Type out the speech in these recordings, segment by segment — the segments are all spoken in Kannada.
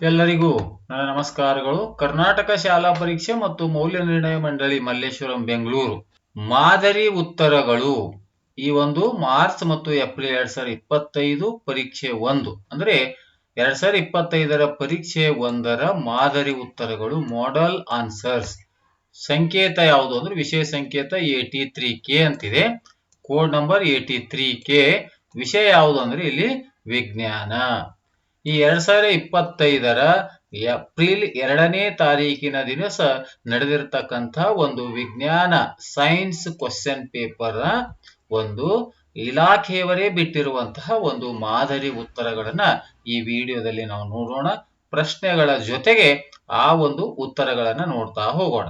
ಎಲ್ಲರಿಗೂ ನನ್ನ ನಮಸ್ಕಾರಗಳು. ಕರ್ನಾಟಕ ಶಾಲಾ ಪರೀಕ್ಷೆ ಮತ್ತು ಮೌಲ್ಯ ನಿರ್ಣಯ ಮಂಡಳಿ ಮಲ್ಲೇಶ್ವರಂ, ಬೆಂಗಳೂರು. ಮಾದರಿ ಉತ್ತರಗಳು. ಈ ಒಂದು ಮಾರ್ಚ್ ಮತ್ತು ಏಪ್ರಿಲ್ ಎರಡ್ ಸಾವಿರದ ಇಪ್ಪತ್ತೈದು ಪರೀಕ್ಷೆ ಒಂದು. ಅಂದ್ರೆ ಎರಡ್ ಸಾವಿರದ ಇಪ್ಪತ್ತೈದರ ಪರೀಕ್ಷೆ ಒಂದರ ಮಾದರಿ ಉತ್ತರಗಳು ಮಾಡೆಲ್ ಆನ್ಸರ್ಸ್ ಸಂಕೇತ ಯಾವುದು? ಅಂದ್ರೆ ವಿಷಯ ಸಂಕೇತ ಏಟಿ ತ್ರೀ ಕೆ ಅಂತಿದೆ. Code number AT three K ವಿಷಯ ಯಾವುದು? ಅಂದ್ರೆ ಇಲ್ಲಿ ವಿಜ್ಞಾನ. ಈ ಎರಡ್ ಸಾವಿರದ ಇಪ್ಪತ್ತೈದರ ಏಪ್ರಿಲ್ ಎರಡನೇ ತಾರೀಕಿನ ದಿವಸ ನಡೆದಿರ್ತಕ್ಕಂಥ ಒಂದು ವಿಜ್ಞಾನ ಸೈನ್ಸ್ ಕ್ವಶನ್ ಪೇಪರ್ ಒಂದು ಇಲಾಖೆಯವರೇ ಬಿಟ್ಟಿರುವಂತಹ ಒಂದು ಮಾದರಿ ಉತ್ತರಗಳನ್ನ ಈ ವಿಡಿಯೋದಲ್ಲಿ ನಾವು ನೋಡೋಣ. ಪ್ರಶ್ನೆಗಳ ಜೊತೆಗೆ ಆ ಒಂದು ಉತ್ತರಗಳನ್ನ ನೋಡ್ತಾ ಹೋಗೋಣ.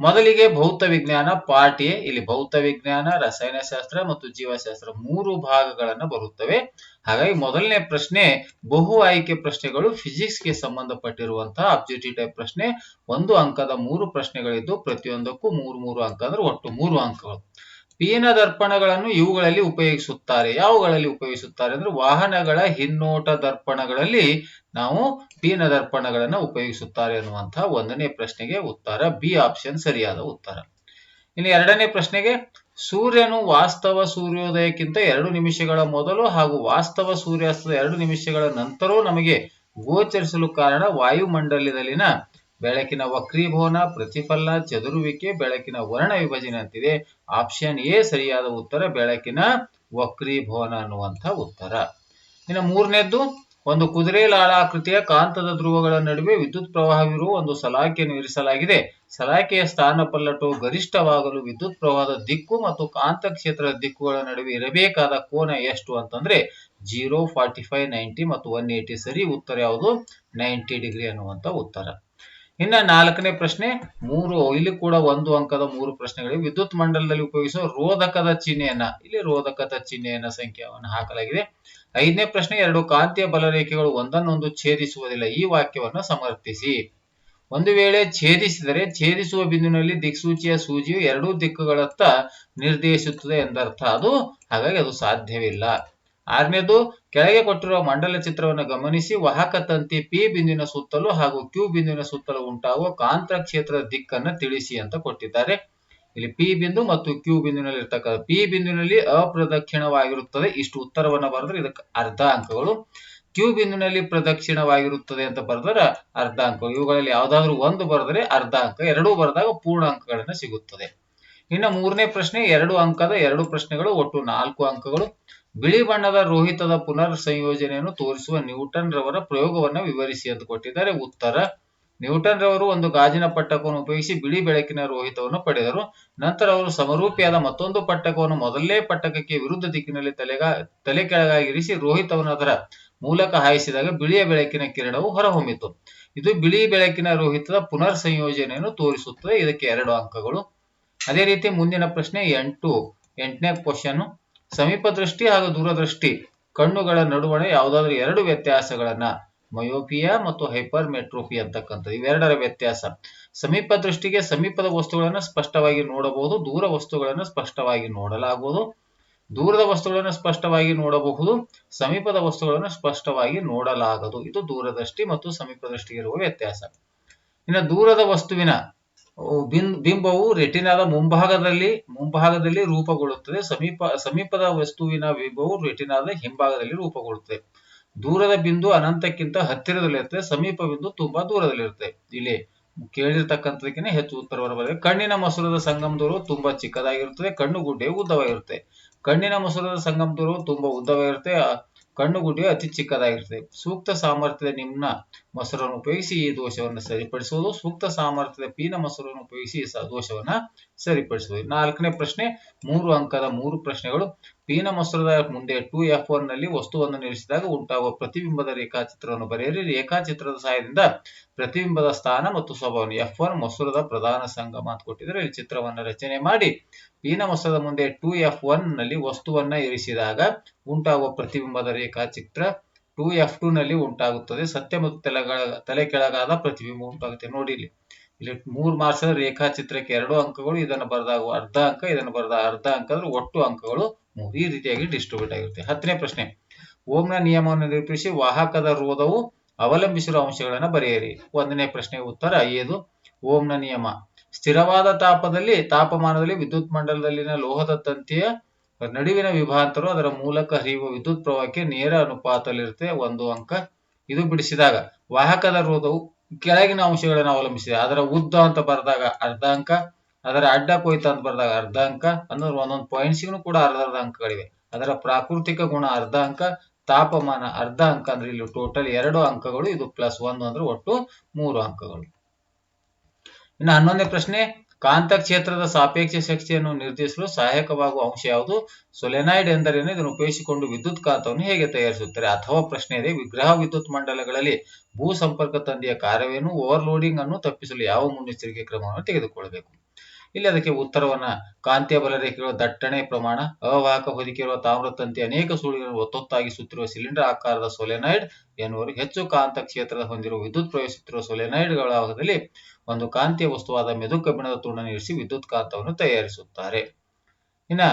ಮೊದಲಿಗೆ ಭೌತ ವಿಜ್ಞಾನ ಪಾರ್ಟ್ ಇಲ್ಲಿ ಭೌತ ವಿಜ್ಞಾನ, ರಸಾಯನಶಾಸ್ತ್ರ ಮತ್ತು ಜೀವಶಾಸ್ತ್ರ ಮೂರು ಭಾಗಗಳನ್ನ ಬರುತ್ತವೆ. ಹಾಗಾಗಿ ಮೊದಲನೇ ಪ್ರಶ್ನೆ ಬಹು ಆಯ್ಕೆ ಪ್ರಶ್ನೆಗಳು ಫಿಸಿಕ್ಸ್ಗೆ ಸಂಬಂಧಪಟ್ಟಿರುವಂತಹ ಅಬ್ಜೆಕ್ಟಿವ್ ಟೈಪ್ ಪ್ರಶ್ನೆ. ಒಂದು ಅಂಕದ ಮೂರು ಪ್ರಶ್ನೆಗಳಿದ್ದು ಪ್ರತಿಯೊಂದಕ್ಕೂ ಮೂರು ಮೂರು ಅಂಕ ಅಂದ್ರೆ ಒಟ್ಟು ಮೂರು ಅಂಕಗಳು. ಪೀನ ದರ್ಪಣಗಳನ್ನು ಇವುಗಳಲ್ಲಿ ಉಪಯೋಗಿಸುತ್ತಾರೆ. ಯಾವುಗಳಲ್ಲಿ ಉಪಯೋಗಿಸುತ್ತಾರೆ ಅಂದ್ರೆ ವಾಹನಗಳ ಹಿನ್ನೋಟ ದರ್ಪಣಗಳಲ್ಲಿ ನಾವು ಪೀನ ದರ್ಪಣಗಳನ್ನು ಉಪಯೋಗಿಸುತ್ತಾರೆ ಅನ್ನುವಂತಹ ಒಂದನೇ ಪ್ರಶ್ನೆಗೆ ಉತ್ತರ, ಬಿ ಆಪ್ಷನ್ ಸರಿಯಾದ ಉತ್ತರ. ಇನ್ನು ಎರಡನೇ ಪ್ರಶ್ನೆಗೆ ಸೂರ್ಯನು ವಾಸ್ತವ ಸೂರ್ಯೋದಯಕ್ಕಿಂತ ಎರಡು ನಿಮಿಷಗಳ ಮೊದಲು ಹಾಗೂ ವಾಸ್ತವ ಸೂರ್ಯಾಸ್ತದ ಎರಡು ನಿಮಿಷಗಳ ನಂತರವೂ ನಮಗೆ ಗೋಚರಿಸಲು ಕಾರಣ ವಾಯುಮಂಡಲದಲ್ಲಿನ ಬೆಳಕಿನ ವಕ್ರೀಭವನ, ಪ್ರತಿಫಲನ, ಚದುರುವಿಕೆ, ಬೆಳಕಿನ ವರ್ಣ ವಿಭಜನೆ ಅಂತಿದೆ ಆಪ್ಷನ್ ಎ ಸರಿಯಾದ ಉತ್ತರ, ಬೆಳಕಿನ ವಕ್ರೀಭವನ ಅನ್ನುವಂಥ ಉತ್ತರ. ಇನ್ನು ಮೂರನೇದ್ದು ಒಂದು ಕುದುರೆ ಲಾಳಾಕೃತಿಯ ಕಾಂತದ ಧ್ರುವಗಳ ನಡುವೆ ವಿದ್ಯುತ್ ಪ್ರವಾಹವಿರುವ ಒಂದು ಸಲಾಕೆಯನ್ನು ಇರಿಸಲಾಗಿದೆ. ಸಲಾಕೆಯ ಸ್ಥಾನ ಪಲ್ಲಟು ಗರಿಷ್ಠವಾಗಲು ವಿದ್ಯುತ್ ಪ್ರವಾಹದ ದಿಕ್ಕು ಮತ್ತು ಕಾಂತ ಕ್ಷೇತ್ರದ ದಿಕ್ಕುಗಳ ನಡುವೆ ಇರಬೇಕಾದ ಕೋನ ಎಷ್ಟು ಅಂತಂದ್ರೆ ಜೀರೋ ಫಾರ್ಟಿ ಫೈವ್ ನೈಂಟಿ ಮತ್ತು ಒನ್ ಏಯ್ಟಿ ಸರಿ ಉತ್ತರ ಯಾವುದು? ನೈಂಟಿ ಡಿಗ್ರಿ ಅನ್ನುವಂತ ಉತ್ತರ. ಇನ್ನ ನಾಲ್ಕನೇ ಪ್ರಶ್ನೆ, ಮೂರು ಇಲ್ಲಿ ಕೂಡ ಒಂದು ಅಂಕದ ಮೂರು ಪ್ರಶ್ನೆಗಳಿವೆ. ವಿದ್ಯುತ್ ಮಂಡಲದಲ್ಲಿ ಉಪಯೋಗಿಸುವ ರೋಧಕದ ಚಿಹ್ನೆಯನ್ನ, ಇಲ್ಲಿ ರೋಧಕದ ಚಿಹ್ನೆಯನ್ನ ಸಂಖ್ಯೆಯನ್ನು ಹಾಕಲಾಗಿದೆ. ಐದನೇ ಪ್ರಶ್ನೆ, ಎರಡು ಕಾಂತೀಯ ಬಲರೇಖೆಗಳು ಒಂದನ್ನೊಂದು ಛೇದಿಸುವುದಿಲ್ಲ. ಈ ವಾಕ್ಯವನ್ನು ಸಮರ್ಥಿಸಿ. ಒಂದು ವೇಳೆ ಛೇದಿಸಿದರೆ ಛೇದಿಸುವ ಬಿಂದುವಿನಲ್ಲಿ ದಿಕ್ಸೂಚಿಯ ಸೂಜಿಯು ಎರಡೂ ದಿಕ್ಕುಗಳತ್ತ ನಿರ್ದೇಶಿಸುತ್ತದೆ ಎಂದರ್ಥ. ಅದು ಹಾಗಾಗಿ ಅದು ಸಾಧ್ಯವಿಲ್ಲ. ಆರನೇದು, ಕೆಳಗೆ ಕೊಟ್ಟಿರುವ ಮಂಡಲ ಚಿತ್ರವನ್ನು ಗಮನಿಸಿ ವಾಹಕ ತಂತಿ ಪಿ ಬಿಂದುವಿನ ಸುತ್ತಲೂ ಹಾಗೂ ಕ್ಯೂ ಬಿಂದಿನ ಸುತ್ತಲೂ ಉಂಟಾಗುವ ಕಾಂತ ಕ್ಷೇತ್ರದ ದಿಕ್ಕನ್ನು ತಿಳಿಸಿ ಅಂತ ಕೊಟ್ಟಿದ್ದಾರೆ. ಇಲ್ಲಿ ಪಿ ಬಿಂದು ಮತ್ತು ಕ್ಯೂ ಬಿಂದುವಿನಲ್ಲಿ ಇರ್ತಕ್ಕಂಥ ಪಿ ಬಿಂದುವಿನಲ್ಲಿ ಅಪ್ರದಕ್ಷಿಣವಾಗಿರುತ್ತದೆ. ಇಷ್ಟು ಉತ್ತರವನ್ನು ಬರೆದ್ರೆ ಇದಕ್ಕೆ ಅರ್ಧ ಅಂಕಗಳು ಕ್ಯೂ ಬಿಂದುವಿನಲ್ಲಿ ಪ್ರದಕ್ಷಿಣವಾಗಿರುತ್ತದೆ ಅಂತ ಬರೆದ್ರೆ ಅರ್ಧ ಅಂಕ ಇವುಗಳಲ್ಲಿ ಯಾವ್ದಾದ್ರು ಒಂದು ಬರೆದ್ರೆ ಅರ್ಧ ಅಂಕ ಎರಡೂ ಬರೆದಾಗ ಪೂರ್ಣ ಅಂಕಗಳನ್ನ ಸಿಗುತ್ತದೆ. ಇನ್ನು ಮೂರನೇ ಪ್ರಶ್ನೆ, ಎರಡು ಅಂಕದ ಎರಡು ಪ್ರಶ್ನೆಗಳು, ಒಟ್ಟು ನಾಲ್ಕು ಅಂಕಗಳು. ಬಿಳಿ ಬಣ್ಣದ ರೋಹಿತದ ಪುನರ್ ಸಂಯೋಜನೆಯನ್ನು ತೋರಿಸುವ ನ್ಯೂಟನ್ ರವರ ಪ್ರಯೋಗವನ್ನು ವಿವರಿಸಿ ಅಂತ ಕೊಟ್ಟಿದ್ದಾರೆ. ಉತ್ತರ ನ್ಯೂಟನ್ ರವರು ಒಂದು ಗಾಜಿನ ಪಟ್ಟಕವನ್ನು ಉಪಯೋಗಿಸಿ ಬಿಳಿ ಬೆಳಕಿನ ರೋಹಿತವನ್ನು ಪಡೆದರು. ನಂತರ ಅವರು ಸಮರೂಪಿಯಾದ ಮತ್ತೊಂದು ಪಟ್ಟಕವನ್ನು ಮೊದಲನೇ ಪಟ್ಟಕಕ್ಕೆ ವಿರುದ್ಧ ದಿಕ್ಕಿನಲ್ಲಿ ತಲೆಗಾ ತಲೆ ಕೆಳಗಾಗಿರಿಸಿ ರೋಹಿತವನ್ನು ಅದರ ಮೂಲಕ ಹಾಯಿಸಿದಾಗ ಬಿಳಿಯ ಬೆಳಕಿನ ಕಿರಣವು ಹೊರಹೊಮ್ಮಿತು. ಇದು ಬಿಳಿ ಬೆಳಕಿನ ರೋಹಿತದ ಪುನರ್ ಸಂಯೋಜನೆಯನ್ನು ತೋರಿಸುತ್ತದೆ. ಇದಕ್ಕೆ ಎರಡು ಅಂಕಗಳು. ಅದೇ ರೀತಿ ಮುಂದಿನ ಪ್ರಶ್ನೆ ಎಂಟು, ಎಂಟನೇ ಕ್ವಶನ್ ಸಮೀಪ ದೃಷ್ಟಿ ಹಾಗೂ ದೂರದೃಷ್ಟಿ. ಕಣ್ಣುಗಳ ನಡುವಣ ಯಾವುದಾದ್ರೂ ಎರಡು ವ್ಯತ್ಯಾಸಗಳನ್ನ. ಮಯೋಪಿಯಾ ಮತ್ತು ಹೈಪರ್ ಮೆಟ್ರೋಪಿ ಅಂತಕ್ಕಂಥದ್ದು. ಇವೆರಡರ ವ್ಯತ್ಯಾಸ. ಸಮೀಪ ದೃಷ್ಟಿಗೆ ಸಮೀಪದ ವಸ್ತುಗಳನ್ನು ಸ್ಪಷ್ಟವಾಗಿ ನೋಡಬಹುದು, ದೂರ ವಸ್ತುಗಳನ್ನು ಸ್ಪಷ್ಟವಾಗಿ ನೋಡಲಾಗುವುದು. ದೂರದ ವಸ್ತುಗಳನ್ನು ಸ್ಪಷ್ಟವಾಗಿ ನೋಡಬಹುದು, ಸಮೀಪದ ವಸ್ತುಗಳನ್ನು ಸ್ಪಷ್ಟವಾಗಿ ನೋಡಲಾಗದು. ಇದು ದೂರದೃಷ್ಟಿ ಮತ್ತು ಸಮೀಪ ದೃಷ್ಟಿಗೆ ಇರುವ ವ್ಯತ್ಯಾಸ. ಇನ್ನು ದೂರದ ವಸ್ತುವಿನ ಬಿಂಬವು ರೆಟಿನಾದ ಮುಂಭಾಗದಲ್ಲಿ ಮುಂಭಾಗದಲ್ಲಿ ರೂಪುಗೊಳ್ಳುತ್ತದೆ. ಸಮೀಪ, ಸಮೀಪದ ವಸ್ತುವಿನ ಬಿಂಬವು ರೆಟಿನಾದ ಹಿಂಭಾಗದಲ್ಲಿ ರೂಪುಗೊಳ್ಳುತ್ತದೆ. ದೂರದ ಬಿಂದು ಅನಂತಕ್ಕಿಂತ ಹತ್ತಿರದಲ್ಲಿರುತ್ತೆ ಸಮೀಪ ಬಿಂದು ತುಂಬಾ ದೂರದಲ್ಲಿರುತ್ತೆ ಇಲ್ಲಿ ಕೇಳಿರ್ತಕ್ಕಂಥದಕ್ಕಿಂತ ಹೆಚ್ಚು ಉತ್ತರ ಬರೆದರೆ ಕಣ್ಣಿನ ಮಸೂರದ ಸಂಗಮ ದೂರವು ತುಂಬಾ ಚಿಕ್ಕದಾಗಿರುತ್ತದೆ. ಕಣ್ಣು ಗುಡ್ಡೆಯು ಉದ್ದವಾಗಿರುತ್ತೆ ಕಣ್ಣಿನ ಮಸೂರದ ಸಂಗಮ ದೂರವು ತುಂಬಾ ಉದ್ದವಾಗಿರುತ್ತೆ ಕಣ್ಣು ಗುಡ್ಡೆಯು ಅತಿ ಚಿಕ್ಕದಾಗಿರ್ತದೆ. ಸೂಕ್ತ ಸಾಮರ್ಥ್ಯದ ನಿಮ್ನ ಮೊಸರನ್ನು ಉಪಯೋಗಿಸಿ ಈ ದೋಷವನ್ನು ಸರಿಪಡಿಸುವುದು. ಸೂಕ್ತ ಸಾಮರ್ಥ್ಯದ ಪೀನ ಮೊಸರನ್ನು ಉಪಯೋಗಿಸಿ ದೋಷವನ್ನ ಸರಿಪಡಿಸುವುದು. ನಾಲ್ಕನೇ ಪ್ರಶ್ನೆ, ಮೂರು ಅಂಕದ ಮೂರು ಪ್ರಶ್ನೆಗಳು. ಪೀನ ಮೊಸರದ ಮುಂದೆ ಟೂ ಎಫ್ ಒನ್ನಲ್ಲಿ ವಸ್ತುವನ್ನು ನಿಲ್ಲಿಸಿದಾಗ ಉಂಟಾಗುವ ಪ್ರತಿಬಿಂಬದ ರೇಖಾಚಿತ್ರವನ್ನು ಬರೆಯಿರಿ ರೇಖಾಚಿತ್ರದ ಸಹಾಯದಿಂದ ಪ್ರತಿಬಿಂಬದ ಸ್ಥಾನ ಮತ್ತು ಸ್ವಭಾವವನ್ನು ಎಫ್ ಒನ್ ಮೊಸರದ ಪ್ರಧಾನ ಸಂಗಮ ಅಂತ ಕೊಟ್ಟಿದ್ರೆ ಈ ಚಿತ್ರವನ್ನು ರಚನೆ ಮಾಡಿ ಪೀನ ಮೊಸರದ ಮುಂದೆ ಟೂ ಎಫ್ ಒನ್ನಲ್ಲಿ ವಸ್ತುವನ್ನ ಇರಿಸಿದಾಗ ಉಂಟಾಗುವ ಪ್ರತಿಬಿಂಬದ ರೇಖಾಚಿತ್ರ ಟೂ ಎಫ್ ಟೂ ನಲ್ಲಿ ಉಂಟಾಗುತ್ತದೆ. ಸತ್ಯ ಮತ್ತು ತಲೆಗಳ ತಲೆ ಕೆಳಗಾದ ಪ್ರತಿಬಿಂಬ ಉಂಟಾಗುತ್ತೆ. ನೋಡಿ ಇಲ್ಲಿ ಇಲ್ಲಿ ಮೂರು ಮಾರ್ಕ್ಸ್ ರೇಖಾಚಿತ್ರಕ್ಕೆ ಎರಡು ಅಂಕಗಳು, ಇದನ್ನು ಬರೆದಾಗ ಅರ್ಧ ಅಂಕ, ಇದನ್ನು ಬರೆದ ಅರ್ಧ ಅಂಕ ಅಂದ್ರೆ ಒಟ್ಟು ಅಂಕಗಳು ಮೂರು. ಈ ರೀತಿಯಾಗಿ ಡಿಸ್ಟ್ರಿಬ್ಯೂಟ್ ಆಗಿರುತ್ತೆ. ಹತ್ತನೇ ಪ್ರಶ್ನೆ. ಓಮ್ನ ನಿಯಮವನ್ನು ನಿರೂಪಿಸಿ ವಾಹಕದ ರೋಧವು ಅವಲಂಬಿಸಿರುವ ಅಂಶಗಳನ್ನು ಬರೆಯಿರಿ. ಒಂದನೇ ಪ್ರಶ್ನೆ ಉತ್ತರ ಏದು ಓಮ್ನ ನಿಯಮ. ಸ್ಥಿರವಾದ ತಾಪದಲ್ಲಿ ತಾಪಮಾನದಲ್ಲಿ ವಿದ್ಯುತ್ ಮಂಡಲದಲ್ಲಿನ ಲೋಹದ ತಂತಿಯ ನಡುವಿನ ವಿಭಾಂತರು ಅದರ ಮೂಲಕ ಹರಿಯುವ ವಿದ್ಯುತ್ ಪ್ರವಾಹಕ್ಕೆ ನೇರ ಅನುಪಾತದಲ್ಲಿರುತ್ತೆ ಒಂದು ಅಂಕ. ಇದು ಬಿಡಿಸಿದಾಗ ವಾಹಕದ ರೋಧವು ಕೆಳಗಿನ ಅಂಶಗಳನ್ನು ಅವಲಂಬಿಸಿದೆ. ಅದರ ಉದ್ದ ಅಂತ ಬರೆದಾಗ ಅರ್ಧ ಅಂಕ ಅದರ ಅಡ್ಡ ಕೊಯ್ತ ಅಂತ ಬರೆದಾಗ ಅರ್ಧ ಅಂಕ ಅಂದ್ರೆ ಒಂದೊಂದು ಪಾಯಿಂಟ್ಸ್ಗೂ ಕೂಡ ಅರ್ಧ ಅರ್ಧ ಅಂಕಗಳಿವೆ ಅದರ ಪ್ರಾಕೃತಿಕ ಗುಣ ಅರ್ಧ ಅಂಕ ತಾಪಮಾನ ಅರ್ಧ ಅಂಕ ಅಂದ್ರೆ ಇಲ್ಲಿ ಟೋಟಲ್ ಎರಡು ಅಂಕಗಳು, ಇದು ಪ್ಲಸ್ ಒಂದು ಅಂದ್ರೆ ಒಟ್ಟು ಮೂರು ಅಂಕಗಳು. ಇನ್ನು ಹನ್ನೊಂದನೇ ಪ್ರಶ್ನೆ ಕಾಂತ ಕ್ಷೇತ್ರದ ಸಾಪೇಕ್ಷ ಶಕ್ತಿಯನ್ನು ನಿರ್ಧರಿಸಲು ಸಹಾಯಕವಾಗುವ ಅಂಶ ಯಾವುದು? ಸೊಲೆನಾಯ್ಡ್ ಎಂದರೇನು? ಇದನ್ನು ಉಪಯೋಗಿಸಿಕೊಂಡು ವಿದ್ಯುತ್ ಕಾಂತವನ್ನು ಹೇಗೆ ತಯಾರಿಸುತ್ತಾರೆ? ಅಥವಾ ಪ್ರಶ್ನೆ ಇದೆ, ವಿಗ್ರಹ ವಿದ್ಯುತ್ ಮಂಡಲಗಳಲ್ಲಿ ಭೂ ಸಂಪರ್ಕ ತಂದೆಯ ಕಾರ್ಯವೇನು? ಓವರ್ಲೋಡಿಂಗ್ ಅನ್ನು ತಪ್ಪಿಸಲು ಯಾವ ಮುನ್ನೆಚ್ಚರಿಕೆ ಕ್ರಮವನ್ನು ತೆಗೆದುಕೊಳ್ಳಬೇಕು? ಇಲ್ಲಿ ಅದಕ್ಕೆ ಉತ್ತರವನ್ನ ಕಾಂತೀಯ ಬಲರೇಖೆಗಳ ದಟ್ಟಣೆ ಪ್ರಮಾಣ, ಅವಾಹಕ ಹೊದಿಕೆಯಿರುವ ತಾಮ್ರ ತಂತಿ ಅನೇಕ ಸುಳಿಗಳನ್ನು ಒತ್ತೊತ್ತಾಗಿ ಸುತ್ತಿರುವ ಸಿಲಿಂಡರ್ ಆಕಾರದ ಸೊಲೆನಾಯ್ಡ್ ಎನ್ನುವರು. ಹೆಚ್ಚು ಕಾಂತ ಕ್ಷೇತ್ರದ ಹೊಂದಿರುವ ವಿದ್ಯುತ್ ಪ್ರವೇಶಿಸುತ್ತಿರುವ ಸೊಲೆನೈಡ್ಗಳ ಭಾಗದಲ್ಲಿ ಒಂದು ಕಾಂತೀಯ ವಸ್ತುವಾದ ಮೆದು ಕಬ್ಬಿಣದ ತುಂಡನ್ನು ಇರಿಸಿ ವಿದ್ಯುತ್ ಕಾಂತವನ್ನು ತಯಾರಿಸುತ್ತಾರೆ. ಇನ್ನ,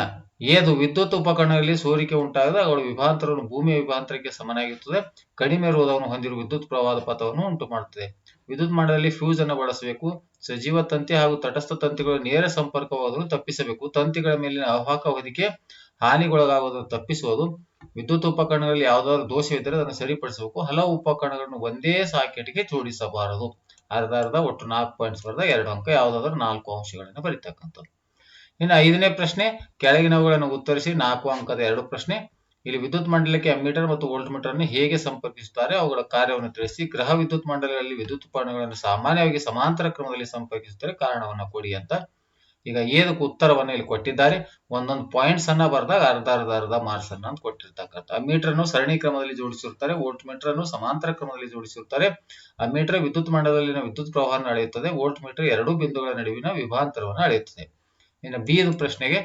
ಏದು ವಿದ್ಯುತ್ ಉಪಕರಣಗಳಲ್ಲಿ ಸೋರಿಕೆ ಉಂಟಾಗದ ಅವುಗಳ ವಿಭಾಂತರವನ್ನು ಭೂಮಿಯ ವಿಭಾಂತರಕ್ಕೆ ಸಮನಾಗಿರುತ್ತದೆ ಕಡಿಮೆ ರೋಧವನ್ನು ಹೊಂದಿರುವ ವಿದ್ಯುತ್ ಪ್ರವಾಹದ ಪಥವನ್ನು ಉಂಟು ಮಾಡುತ್ತದೆ ವಿದ್ಯುತ್ ಮಂಡಲದಲ್ಲಿ ಫ್ಯೂಸ್ ಅನ್ನು ಬಳಸಬೇಕು. ಸಜೀವ ತಂತಿ ಹಾಗೂ ತಟಸ್ಥ ತಂತಿಗಳು ನೇರ ಸಂಪರ್ಕವಾದರೂ ತಪ್ಪಿಸಬೇಕು. ತಂತಿಗಳ ಮೇಲಿನ ಅವಾಹಕ ಹೊದಿಕೆ ಹಾನಿಗೊಳಗಾಗುವುದನ್ನು ತಪ್ಪಿಸುವುದು. ವಿದ್ಯುತ್ ಉಪಕರಣಗಳಲ್ಲಿ ಯಾವುದಾದ್ರು ದೋಷವಿದ್ದರೆ ಅದನ್ನು ಸರಿಪಡಿಸಬೇಕು. ಹಲವು ಉಪಕರಣಗಳನ್ನು ಒಂದೇ ಸಾಕೆಟ್ಗೆ ಜೋಡಿಸಬಾರದು. ಅರ್ಧ ಅರ್ಧ ಒಟ್ಟು ನಾಲ್ಕು ಪಾಯಿಂಟ್ಸ್ ಬರೆದ ಎರಡು ಅಂಕ, ಯಾವುದಾದ್ರೂ ನಾಲ್ಕು ಅಂಶಗಳನ್ನು ಬರೀತಕ್ಕಂಥದ್ದು. ಇನ್ನು ಐದನೇ ಪ್ರಶ್ನೆ, ಕೆಳಗಿನವುಗಳನ್ನು ಉತ್ತರಿಸಿ ನಾಲ್ಕು ಅಂಕದ ಎರಡು ಪ್ರಶ್ನೆ. ಇಲ್ಲಿ ವಿದ್ಯುತ್ ಮಂಡಲಕ್ಕೆ ಅಮ್ಮೀಟರ್ ಮತ್ತು ವೋಲ್ಟ್ ಮೀಟರ್ ಅನ್ನು ಹೇಗೆ ಸಂಪರ್ಕಿಸುತ್ತಾರೆ ಅವುಗಳ ಕಾರ್ಯವನ್ನು ತಿಳಿಸಿ ಗ್ರಹ ವಿದ್ಯುತ್ ಮಂಡಲದಲ್ಲಿ ವಿದ್ಯುತ್ ಉಪಕರಣಗಳನ್ನು ಸಾಮಾನ್ಯವಾಗಿ ಸಮಾಂತರ ಕ್ರಮದಲ್ಲಿ ಸಂಪರ್ಕಿಸುತ್ತಾರೆ ಕಾರಣವನ್ನು ಕೊಡಿ ಅಂತ ಈಗ ಏದಕ್ಕೆ ಉತ್ತರವನ್ನು ಇಲ್ಲಿ ಕೊಟ್ಟಿದ್ದಾರೆ. ಒಂದೊಂದು ಪಾಯಿಂಟ್ಸ್ ಅನ್ನ ಬರೆದಾಗ ಅರ್ಧ ಅರ್ಧ ಅರ್ಧ ಮಾರ್ಕ್ಸ್ ಅನ್ನ ಕೊಟ್ಟಿರ್ತಕ್ಕಂಥ. ಮೀಟರ್ ಅನ್ನು ಸರಣಿ ಕ್ರಮದಲ್ಲಿ ಜೋಡಿಸಿರುತ್ತಾರೆ ವೋಲ್ಟ್ ಮೀಟರ್ ಅನ್ನು ಸಮಾಂತರ ಕ್ರಮದಲ್ಲಿ ಜೋಡಿಸಿರುತ್ತಾರೆ. ಮೀಟರ್ ವಿದ್ಯುತ್ ಮಂಡಲದಲ್ಲಿನ ವಿದ್ಯುತ್ ಪ್ರವಾಹವನ್ನು ಅಳೆಯುತ್ತದೆ ವೋಲ್ಟ್ ಮೀಟರ್ ಎರಡು ಬಿಂದುಗಳ ನಡುವಿನ ವಿಭಾಂತರವನ್ನು ಅಳೆಯುತ್ತದೆ. ಇನ್ನು ಬಿ ಪ್ರಶ್ನೆಗೆ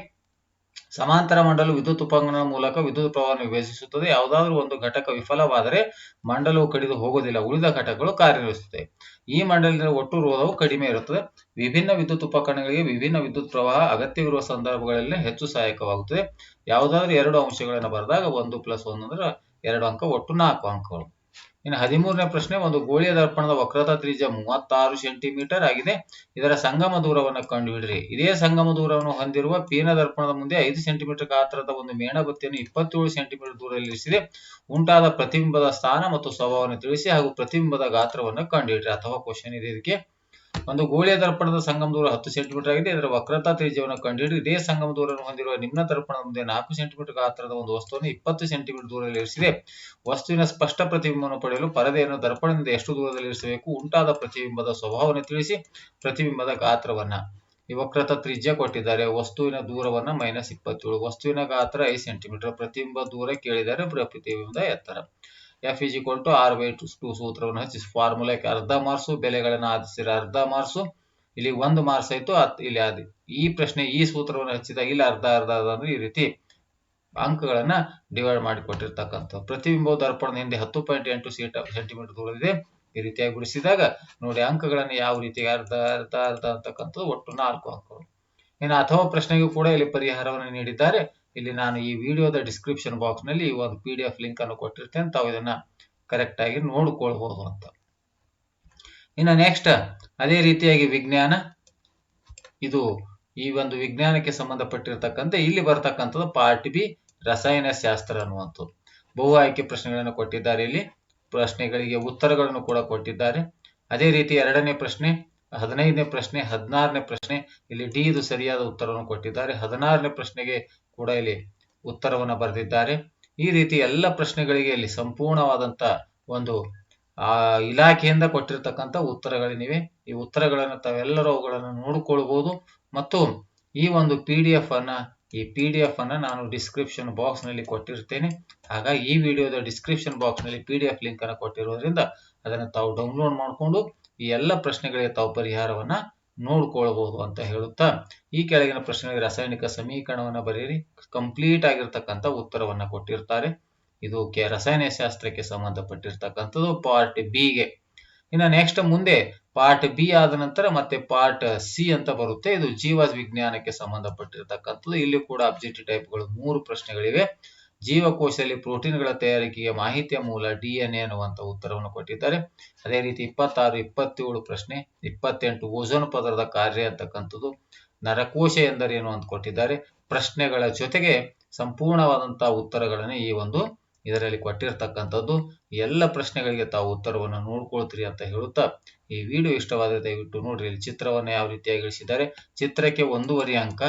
ಸಮಾಂತರ ಮಂಡಲವು ವಿದ್ಯುತ್ ಉಪಕರಣದ ಮೂಲಕ ವಿದ್ಯುತ್ ಪ್ರವಾಹವನ್ನು ವಿಭಜಿಸುತ್ತದೆ. ಯಾವುದಾದ್ರೂ ಒಂದು ಘಟಕ ವಿಫಲವಾದರೆ ಮಂಡಲವು ಕಡಿದು ಹೋಗುವುದಿಲ್ಲ. ಉಳಿದ ಘಟಕಗಳು ಕಾರ್ಯನಿರ್ವಹಿಸುತ್ತವೆ. ಈ ಮಂಡಲದ ಒಟ್ಟು ರೋಧವು ಕಡಿಮೆ ಇರುತ್ತದೆ. ವಿಭಿನ್ನ ವಿದ್ಯುತ್ ಉಪಕರಣಗಳಿಗೆ ವಿಭಿನ್ನ ವಿದ್ಯುತ್ ಪ್ರವಾಹ ಅಗತ್ಯವಿರುವ ಸಂದರ್ಭಗಳಲ್ಲಿ ಹೆಚ್ಚು ಸಹಾಯಕವಾಗುತ್ತದೆ. ಯಾವುದಾದ್ರೂ ಎರಡು ಅಂಶಗಳನ್ನು ಬರೆದಾಗ ಒಂದು ಪ್ಲಸ್ ಒಂದು ಅಂದ್ರೆ ಎರಡು ಅಂಕ ಒಟ್ಟು ನಾಲ್ಕು ಅಂಕಗಳು. ಇನ್ನು ಹದಿಮೂರನೇ ಪ್ರಶ್ನೆ, ಒಂದು ಗೋಳಿಯ ದರ್ಪಣದ ವಕ್ರತಾ ತ್ರಿಜ ಮೂವತ್ತಾರು ಸೆಂಟಿಮೀಟರ್ ಆಗಿದೆ. ಇದರ ಸಂಗಮ ದೂರವನ್ನು ಕಂಡುಹಿಡಿರಿ ಇದೇ ಸಂಗಮ ದೂರವನ್ನು ಹೊಂದಿರುವ ಪೀನ ದರ್ಪಣದ ಮುಂದೆ ಐದು ಸೆಂಟಿಮೀಟರ್ ಗಾತ್ರದ ಒಂದು ಮೇಣಬತ್ತಿಯನ್ನು ಇಪ್ಪತ್ತೇಳು ಸೆಂಟಿಮೀಟರ್ ದೂರದಲ್ಲಿ ಇರಿಸಿದೆ. ಉಂಟಾದ ಪ್ರತಿಬಿಂಬದ ಸ್ಥಾನ ಮತ್ತು ಸ್ವಭಾವವನ್ನು ತಿಳಿಸಿ ಹಾಗೂ ಪ್ರತಿಬಿಂಬದ ಗಾತ್ರವನ್ನು ಕಂಡುಹಿಡಿರಿ ಅಥವಾ ಕ್ವಶನ್ ಇದೆ ಇದಕ್ಕೆ. ಒಂದು ಗೋಳಿಯ ದರ್ಪಣದ ಸಂಗಮ ದೂರ ಹತ್ತು ಸೆಂಟಿಮೀಟರ್ ಆಗಿದೆ. ಇದರ ವಕ್ರತಾ ತ್ರಿಜ್ಯವನ್ನು ಕಂಡುಹಿಡಿದು ಇದೇ ಸಂಗಮ ದೂರವನ್ನು ಹೊಂದಿರುವ ನಿಮ್ನ ದರ್ಪಣದ ಮುಂದೆ ನಾಲ್ಕು ಸೆಂಟಿಮೀಟರ್ ಗಾತ್ರದ ಒಂದು ವಸ್ತುವನ್ನು ಇಪ್ಪತ್ತು ಸೆಂಟಿಮೀಟರ್ ದೂರದಲ್ಲಿ ಇರಿಸಿದೆ. ವಸ್ತುವಿನ ಸ್ಪಷ್ಟ ಪ್ರತಿಬಿಂಬವನ್ನು ಪಡೆಯಲು ಪರದೆಯನ್ನು ದರ್ಪಣದಿಂದ ಎಷ್ಟು ದೂರದಲ್ಲಿ ಇರಿಸಬೇಕು? ಉಂಟಾದ ಪ್ರತಿಬಿಂಬದ ಸ್ವಭಾವವನ್ನು ತಿಳಿಸಿ. ಪ್ರತಿಬಿಂಬದ ಗಾತ್ರವನ್ನ. ಈ ವಕ್ರತಾ ತ್ರಿಜ್ಯ ಕೊಟ್ಟಿದ್ದಾರೆ. ವಸ್ತುವಿನ ದೂರವನ್ನ ಮೈನಸ್ ಇಪ್ಪತ್ತೇಳು. ವಸ್ತುವಿನ ಗಾತ್ರ ಐದು ಸೆಂಟಿಮೀಟರ್ ಪ್ರತಿಬಿಂಬ ದೂರ ಕೇಳಿದ್ದಾರೆ ಪ್ರತಿಬಿಂಬದ ಎತ್ತರ. F is equal to R by two ಸೂತ್ರವನ್ನು ಹಚ್ಚಿ ಫಾರ್ಮುಲಾಕ್ಕೆ ಅರ್ಧ ಮಾರ್ಸು ಬೆಲೆಗಳನ್ನು ಆಧಿಸಿರ ಅರ್ಧ ಮಾರ್ಸು ಇಲ್ಲಿ ಒಂದು ಮಾರ್ಸ್ ಆಯ್ತು ಇಲ್ಲಿ ಅದು ಈ ಪ್ರಶ್ನೆ, ಈ ಸೂತ್ರವನ್ನು ಹಚ್ಚಿದಾಗ ಇಲ್ಲಿ ಅರ್ಧ ಅರ್ಧ ಅಂದ್ರೆ ಈ ರೀತಿ ಅಂಕಗಳನ್ನ ಡಿವೈಡ್ ಮಾಡಿ ಕೊಟ್ಟಿರ್ತಕ್ಕಂಥ ಪ್ರತಿಬಿಂಬ ದರ್ಪಣದ ಹಿಂದೆ ಹತ್ತು ಪಾಯಿಂಟ್ ಎಂಟು ಸೀಟ ಸೆಂಟಿಮೀಟರ್ ದೂರದಿದೆ ಈ ರೀತಿಯಾಗಿ ಬಿಡಿಸಿದಾಗ ನೋಡಿ ಅಂಕಗಳನ್ನು ಯಾವ ರೀತಿ ಅರ್ಧ ಅರ್ಧ ಅರ್ಧ ಅಂತಕ್ಕಂಥದ್ದು ಒಟ್ಟು ನಾಲ್ಕು ಅಂಕಗಳು. ಇನ್ನು ಅಥವಾ ಪ್ರಶ್ನೆಗೂ ಕೂಡ ಇಲ್ಲಿ ಪರಿಹಾರವನ್ನು ನೀಡಿದ್ದಾರೆ. ಇಲ್ಲಿ ನಾನು ಈ ವಿಡಿಯೋದ ಡಿಸ್ಕ್ರಿಪ್ಷನ್ ಬಾಕ್ಸ್ನಲ್ಲಿ ಒಂದು ಪಿ ಡಿ ಎಫ್ ಲಿಂಕ್ ಅನ್ನು ಕೊಟ್ಟಿರ್ತೇನೆ. ತಾವು ಇದನ್ನ ಕರೆಕ್ಟ್ ಆಗಿ ನೋಡಿಕೊಳ್ಬಹುದು ಅಂತ. ಇನ್ನು ನೆಕ್ಸ್ಟ್ ಅದೇ ರೀತಿಯಾಗಿ ವಿಜ್ಞಾನ. ಇದು ಈ ಒಂದು ವಿಜ್ಞಾನಕ್ಕೆ ಸಂಬಂಧಪಟ್ಟಿರ್ತಕ್ಕಂಥ ಇಲ್ಲಿ ಬರ್ತಕ್ಕಂಥದ್ದು ಪಾರ್ಟ್ ಬಿ ರಸಾಯನ ಶಾಸ್ತ್ರ ಅನ್ನುವಂಥದ್ದು. ಬಹು ಆಯ್ಕೆ ಪ್ರಶ್ನೆಗಳನ್ನು ಕೊಟ್ಟಿದ್ದಾರೆ ಇಲ್ಲಿ. ಪ್ರಶ್ನೆಗಳಿಗೆ ಉತ್ತರಗಳನ್ನು ಕೂಡ ಕೊಟ್ಟಿದ್ದಾರೆ. ಅದೇ ರೀತಿ ಎರಡನೇ ಪ್ರಶ್ನೆ, ಹದಿನೈದನೇ ಪ್ರಶ್ನೆ, ಹದಿನಾರನೇ ಪ್ರಶ್ನೆ, ಇಲ್ಲಿ ಡಿ ಇದು ಸರಿಯಾದ ಉತ್ತರವನ್ನು ಕೊಟ್ಟಿದ್ದಾರೆ. ಹದಿನಾರನೇ ಪ್ರಶ್ನೆಗೆ ಕೂಡ ಇಲ್ಲಿ ಉತ್ತರವನ್ನು ಬರೆದಿದ್ದಾರೆ. ಈ ರೀತಿ ಎಲ್ಲ ಪ್ರಶ್ನೆಗಳಿಗೆ ಇಲ್ಲಿ ಸಂಪೂರ್ಣವಾದಂತ ಒಂದು, ಆ, ಇಲಾಖೆಯಿಂದ ಕೊಟ್ಟಿರ್ತಕ್ಕಂಥ ಉತ್ತರಗಳಿವೆ ಈ ಉತ್ತರಗಳನ್ನು ತಾವೆಲ್ಲರೂ ಅವುಗಳನ್ನು ನೋಡಿಕೊಳ್ಬಹುದು ಮತ್ತು ಈ ಒಂದು ಪಿ ಡಿ ಎಫ್ ಅನ್ನ, ಈ ಪಿ ಡಿ ಎಫ್ ಅನ್ನ ನಾನು ಡಿಸ್ಕ್ರಿಪ್ಷನ್ ಬಾಕ್ಸ್ನಲ್ಲಿ ಕೊಟ್ಟಿರ್ತೇನೆ. ಹಾಗಾಗಿ ಈ ವಿಡಿಯೋದ ಡಿಸ್ಕ್ರಿಪ್ಷನ್ ಬಾಕ್ಸ್ನಲ್ಲಿ ಪಿ ಡಿ ಎಫ್ ಲಿಂಕ್ ಅನ್ನು ಕೊಟ್ಟಿರೋದ್ರಿಂದ ಅದನ್ನು ತಾವು ಡೌನ್ಲೋಡ್ ಮಾಡಿಕೊಂಡು ಈ ಎಲ್ಲ ಪ್ರಶ್ನೆಗಳಿಗೆ ತಾವು ಪರಿಹಾರವನ್ನ ನೋಡ್ಕೊಳ್ಬಹುದು ಅಂತ ಹೇಳುತ್ತಾ, ಈ ಕೆಳಗಿನ ಪ್ರಶ್ನೆಗಳಿಗೆ ರಾಸಾಯನಿಕ ಸಮೀಕರಣವನ್ನು ಬರೆಯಿರಿ. ಕಂಪ್ಲೀಟ್ ಆಗಿರ್ತಕ್ಕಂಥ ಉತ್ತರವನ್ನು ಕೊಟ್ಟಿರ್ತಾರೆ. ಇದು ಕೆ ರಸಾಯನಶಾಸ್ತ್ರಕ್ಕೆ ಸಂಬಂಧಪಟ್ಟಿರ್ತಕ್ಕಂಥದ್ದು ಪಾರ್ಟ್ ಬಿಗೆ. ಇನ್ನು ನೆಕ್ಸ್ಟ್ ಮುಂದೆ ಪಾರ್ಟ್ ಬಿ ಆದ ನಂತರ ಮತ್ತೆ ಪಾರ್ಟ್ ಸಿ ಅಂತ ಬರುತ್ತೆ. ಇದು ಜೀವ ವಿಜ್ಞಾನಕ್ಕೆ ಸಂಬಂಧಪಟ್ಟಿರ್ತಕ್ಕಂಥದ್ದು. ಇಲ್ಲಿ ಕೂಡ ಅಬ್ಜೆಕ್ಟಿವ್ ಟೈಪ್ಗಳು ಮೂರು ಪ್ರಶ್ನೆಗಳಿವೆ. ಜೀವಕೋಶದಲ್ಲಿ ಪ್ರೋಟೀನ್ಗಳ ತಯಾರಿಕೆಗೆ ಮಾಹಿತಿಯ ಮೂಲ ಡಿ ಎನ್ ಎ ಅನ್ನುವಂಥ ಉತ್ತರವನ್ನು ಕೊಟ್ಟಿದ್ದಾರೆ. ಅದೇ ರೀತಿ ಇಪ್ಪತ್ತಾರು, ಇಪ್ಪತ್ತೇಳು ಪ್ರಶ್ನೆ, ಇಪ್ಪತ್ತೆಂಟು ಓಝೋನ್ ಪದರದ ಕಾರ್ಯ ಅಂತಕ್ಕಂಥದ್ದು ನರಕೋಶ ಎಂದರೇನು ಅಂತ ಕೊಟ್ಟಿದ್ದಾರೆ. ಪ್ರಶ್ನೆಗಳ ಜೊತೆಗೆ ಸಂಪೂರ್ಣವಾದಂತಹ ಉತ್ತರಗಳನ್ನು ಈ ಒಂದು ಇದರಲ್ಲಿ ಕೊಟ್ಟಿರ್ತಕ್ಕಂಥದ್ದು. ಎಲ್ಲ ಪ್ರಶ್ನೆಗಳಿಗೆ ತಾವು ಉತ್ತರವನ್ನು ನೋಡ್ಕೊಳ್ತೀರಿ ಅಂತ ಹೇಳುತ್ತಾ ಈ ವಿಡಿಯೋ ಇಷ್ಟವಾದರೆ ದಯವಿಟ್ಟು ನೋಡ್ರಿ. ಇಲ್ಲಿ ಚಿತ್ರವನ್ನು ಯಾವ ರೀತಿಯಾಗಿ ಇಳಿಸಿದ್ದಾರೆ. ಚಿತ್ರಕ್ಕೆ ಒಂದೂವರೆ ಅಂಕ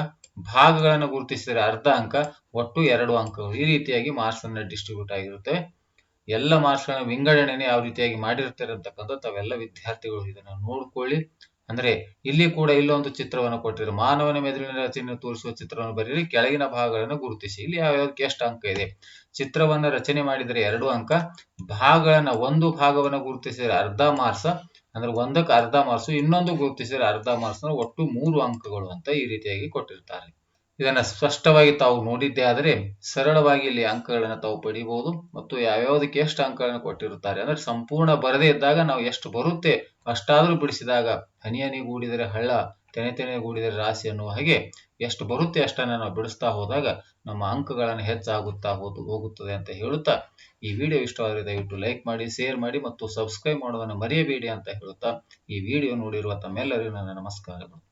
ಭಾಗಗಳನ್ನು ಗುರುತಿಸಿದರೆ ಅರ್ಧ ಅಂಕ, ಒಟ್ಟು ಎರಡು ಅಂಕಗಳು. ಈ ರೀತಿಯಾಗಿ ಮಾರ್ಕ್ಸ್ ಅನ್ನ ಡಿಸ್ಟ್ರಿಬ್ಯೂಟ್ ಆಗಿರುತ್ತೆ. ಎಲ್ಲ ಮಾರ್ಕ್ಸ್ಗಳ ವಿಂಗಡಣೆನೆ ಯಾವ ರೀತಿಯಾಗಿ ಮಾಡಿರ್ತಾರೆ ಅಂತಕ್ಕಂಥ ತಾವೆಲ್ಲ ವಿದ್ಯಾರ್ಥಿಗಳು ಇದನ್ನ ನೋಡ್ಕೊಳ್ಳಿ. ಅಂದ್ರೆ ಇಲ್ಲಿ ಕೂಡ ಇಲ್ಲೊಂದು ಚಿತ್ರವನ್ನು ಕೊಟ್ಟಿರೋ. ಮಾನವನ ಮೆದುಳಿನ ರಚನೆ ತೋರಿಸುವ ಚಿತ್ರವನ್ನು ಬರೀರಿ. ಕೆಳಗಿನ ಭಾಗಗಳನ್ನು ಗುರುತಿಸಿ. ಇಲ್ಲಿ ಯಾವ್ಯಾವ್ದಕ್ಕೆ ಎಷ್ಟು ಅಂಕ ಇದೆ? ಚಿತ್ರವನ್ನ ರಚನೆ ಮಾಡಿದರೆ ಎರಡು ಅಂಕ. ಭಾಗಗಳನ್ನ ಒಂದು ಭಾಗವನ್ನು ಗುರುತಿಸಿದರೆ ಅರ್ಧ ಮಾರ್ಕ್ಸ್ ಅಂದ್ರೆ ಒಂದಕ್ಕೆ ಅರ್ಧ ಮಾರ್ಕ್ಸ್ ಇನ್ನೊಂದು ಗುರುತಿಸಿದರೆ ಅರ್ಧ ಮಾರ್ಕ್ಸ್ ಒಟ್ಟು ಮೂರು ಅಂಕಗಳು ಅಂತ ಈ ರೀತಿಯಾಗಿ ಕೊಟ್ಟಿರ್ತಾರೆ. ಇದನ್ನ ಸ್ಪಷ್ಟವಾಗಿ ತಾವು ನೋಡಿದ್ದೇ ಆದರೆ ಸರಳವಾಗಿ ಇಲ್ಲಿ ಅಂಕಗಳನ್ನು ತಾವು ಪಡಿಬಹುದು ಮತ್ತು ಯಾವ್ಯಾವುದಕ್ಕೆ ಎಷ್ಟು ಅಂಕಗಳನ್ನು ಕೊಟ್ಟಿರುತ್ತಾರೆ ಅಂದ್ರೆ ಸಂಪೂರ್ಣ ಬರದೇ ಇದ್ದಾಗ ನಾವು ಎಷ್ಟು ಬರುತ್ತೆ ಅಷ್ಟಾದರೂ ಬಿಡಿಸಿದಾಗ ಹನಿ ಹನಿ ಗೂಡಿದರೆ ಹಳ್ಳ ತೆನೆ ಗೂಡಿದರೆ ರಾಶಿ ಅನ್ನುವ ಹಾಗೆ ಎಷ್ಟು ಬರುತ್ತೆ ಅಷ್ಟನ್ನ ನಾವು ಬಿಡಿಸ್ತಾ ಹೋದಾಗ ನಮ್ಮ ಅಂಕಗಳನ್ನು ಹೆಚ್ಚಾಗುತ್ತಾ ಹೋದು ಹೋಗುತ್ತದೆ ಅಂತ ಹೇಳುತ್ತಾ ಈ ವಿಡಿಯೋ ಇಷ್ಟವಾದರೆ ದಯವಿಟ್ಟು ಲೈಕ್ ಮಾಡಿ ಶೇರ್ ಮಾಡಿ ಮತ್ತು ಸಬ್ಸ್ಕ್ರೈಬ್ ಮಾಡೋದನ್ನು ಮರೆಯಬೇಡಿ ಅಂತ ಹೇಳುತ್ತಾ ಈ ವಿಡಿಯೋ ನೋಡಿರುವ ತಮ್ಮೆಲ್ಲರಿಗೂ ನನ್ನ ನಮಸ್ಕಾರಗಳು.